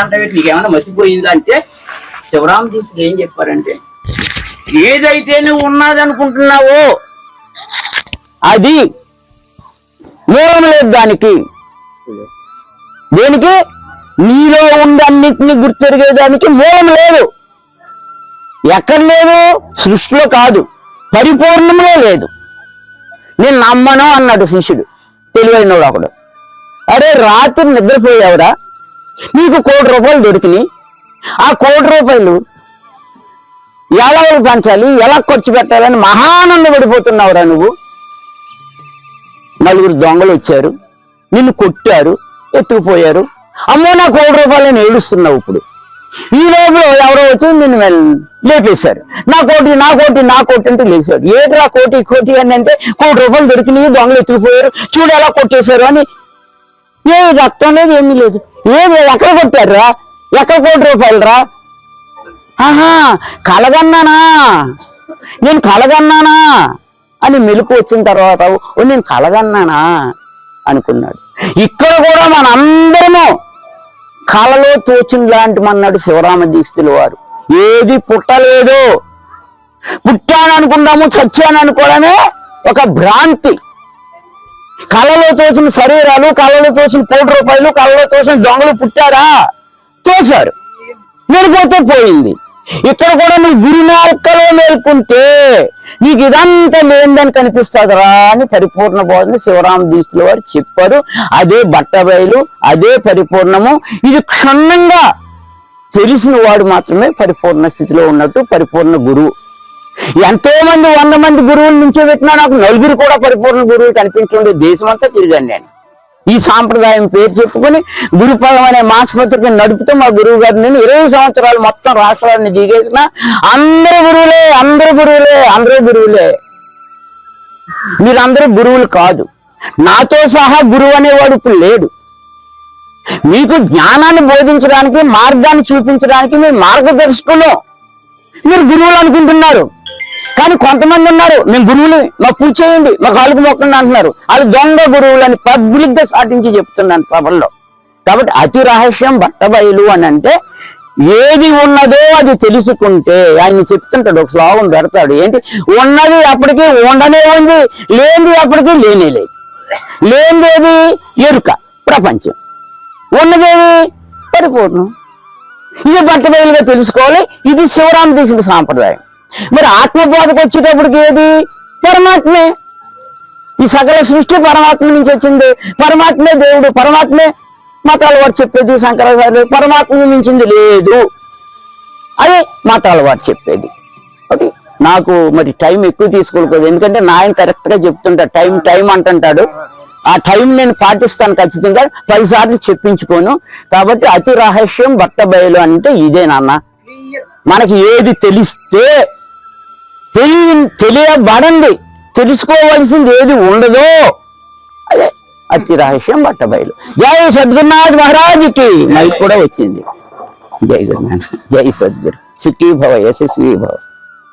అంటే నీకు ఏమైనా మర్చిపోయిందా అంటే ఏం చెప్పారంటే ఏదైతే నువ్వు ఉన్నది అనుకుంటున్నావో అది మూలం లేదు దానికి. దేనికి? నీలో ఉండే అన్నింటినీ గుర్తెరిగేదానికి మూలం లేదు. ఎక్కడ లేదు సృష్టిలో కాదు. పరిపూర్ణంలో లేదు. నేను నమ్మను అన్నాడు శిష్యుడు. తెలివైనవాడు ఒకడు అరే రాత్రి నిద్రపోయావురా? నీకు కోటి రూపాయలు దొరికినాయి. ఆ కోటి రూపాయలు ఎలా పంచాలి ఎలా ఖర్చు పెట్టాలని మహానంద పడిపోతున్నావురా నువ్వు. నలుగురు దొంగలు వచ్చారు నిన్ను కొట్టారు ఎత్తుకుపోయారు. అమ్మో నా కోటి రూపాయలని ఏడుస్తున్నావు ఇప్పుడు. ఈ లోపల ఎవరో వచ్చి నిన్ను లేపేశారు. నా కోటి నా కోటి నా కోటి అంటే లేపేశారు. ఏట్రా కోటి కోటి అని అంటే కోటి రూపాయలు దొరికినాయి దొంగలు ఎత్తుకుపోయారు. చూడు ఎలా కొట్టేశారు అని. ఏ రక్తం లేదు ఏమీ లేదు. ఏది ఎక్కడ కొట్టారా ఎక్కడ కోటి రూపాయలు రా ఆహా కలగన్నానా? నేను కలగన్నానా? అని మెలకు వచ్చిన తర్వాత నేను కలగన్నానా? అనుకున్నాడు. ఇక్కడ కూడా మనందరము కలలో తోచిన లాంటి మన్నాడు శివరామ దీక్షితుల వారు. ఏది పుట్టలేదు. పుట్టాను అనుకున్నాము చచ్చాను అనుకోవడమే ఒక భ్రాంతి. కళలో తోచిన శరీరాలు కళలో తోచిన కోటి రూపాయలు కళలో తోచిన దొంగలు పుట్టారా? తోశారు. మేలుపోతే పోయింది. ఇక్కడ కూడా నువ్వు గురినార్కలో మేల్కుంటే నీకు ఇదంతా లేనిదని కనిపిస్తుందిరా అని పరిపూర్ణ బోధన శివరామ దీస్తుల వారు చెప్పారు. అదే బట్టబయలు అదే పరిపూర్ణము. ఇది క్షుణ్ణంగా తెలిసిన వాడు మాత్రమే పరిపూర్ణ స్థితిలో ఉన్నట్టు పరిపూర్ణ గురువు ఎంతో మంది వంద మంది గురువులు నుంచో పెట్టినా నాకు నలుగురు కూడా పరిపూర్ణ గురువులు కనిపించండి దేశం అంతా తిరిగాను నేను. ఈ సాంప్రదాయం పేరు చెప్పుకొని గురుపదం అనే మాసపత్రికను నడుపుతూ మా గురువు గారు నేను ఇరవై సంవత్సరాలు మొత్తం రాష్ట్రాన్ని దిగేసిన అందరు గురువులే అందరు గురువులే అందరూ గురువులే. మీరందరూ గురువులు కాదు. నాతో సహా గురువు అనేవాడు ఇప్పుడు లేడు. మీకు జ్ఞానాన్ని బోధించడానికి మార్గాన్ని చూపించడానికి మీ మార్గదర్శకులు. మీరు గురువులు అనుకుంటున్నారు. కానీ కొంతమంది ఉన్నారు మేము గురువులు మా పూజ చేయండి మా కాలుకు మొక్కండి అంటున్నారు. వాళ్ళు దొంగ గురువులు అని పబ్లిక్గా సాటించి చెప్తున్నాను సభల్లో. కాబట్టి అతి రహస్యం బట్టబయలు అని అంటే ఏది ఉన్నదో అది తెలుసుకుంటే ఆయన చెప్తుంటాడు ఒక శ్లోకం పెడతాడు. ఏంటి? ఉన్నది అప్పటికి ఉండనే ఉంది లేనిది అప్పటికీ లేనే లేదు. లేనిదేది ఎరుక ప్రపంచం. ఉన్నదేది పరిపూర్ణం. ఇది బట్టబయలుగా తెలుసుకోవాలి ఇది శివరామ దీక్షిత సాంప్రదాయం. మరి ఆత్మబోధకు వచ్చేటప్పటికి ఏది? పరమాత్మే. ఈ సకల సృష్టి పరమాత్మ నుంచి వచ్చింది. పరమాత్మే దేవుడు పరమాత్మే మతాల వారు చెప్పేది శంకరాచార్యులు పరమాత్మ మించింది లేదు. అది మతాల వారు చెప్పేది. ఒకటి నాకు మరి టైం ఎక్కువ తీసుకోకూడదు ఎందుకంటే నాయన కరెక్ట్గా చెప్తుంటాడు టైం టైం అంటుంటాడు. ఆ టైం నేను పాటిస్తాను ఖచ్చితంగా. పదిసార్లు చెప్పించుకోను. కాబట్టి అతి రహస్యం బట్ట బయలు అంటే ఇదే నాన్న. మనకి ఏది తెలిస్తే తెలియ తెలియబడండి. తెలుసుకోవాల్సింది ఏది ఉండదో. అదే అతి రహస్యం బట్ట బయలు జై సద్గురునాథ్ మహారాజుకి. మైక్ కూడా వచ్చింది. జై గురునాథ్. జై సద్గురు. సుఖీభవ భవ భవ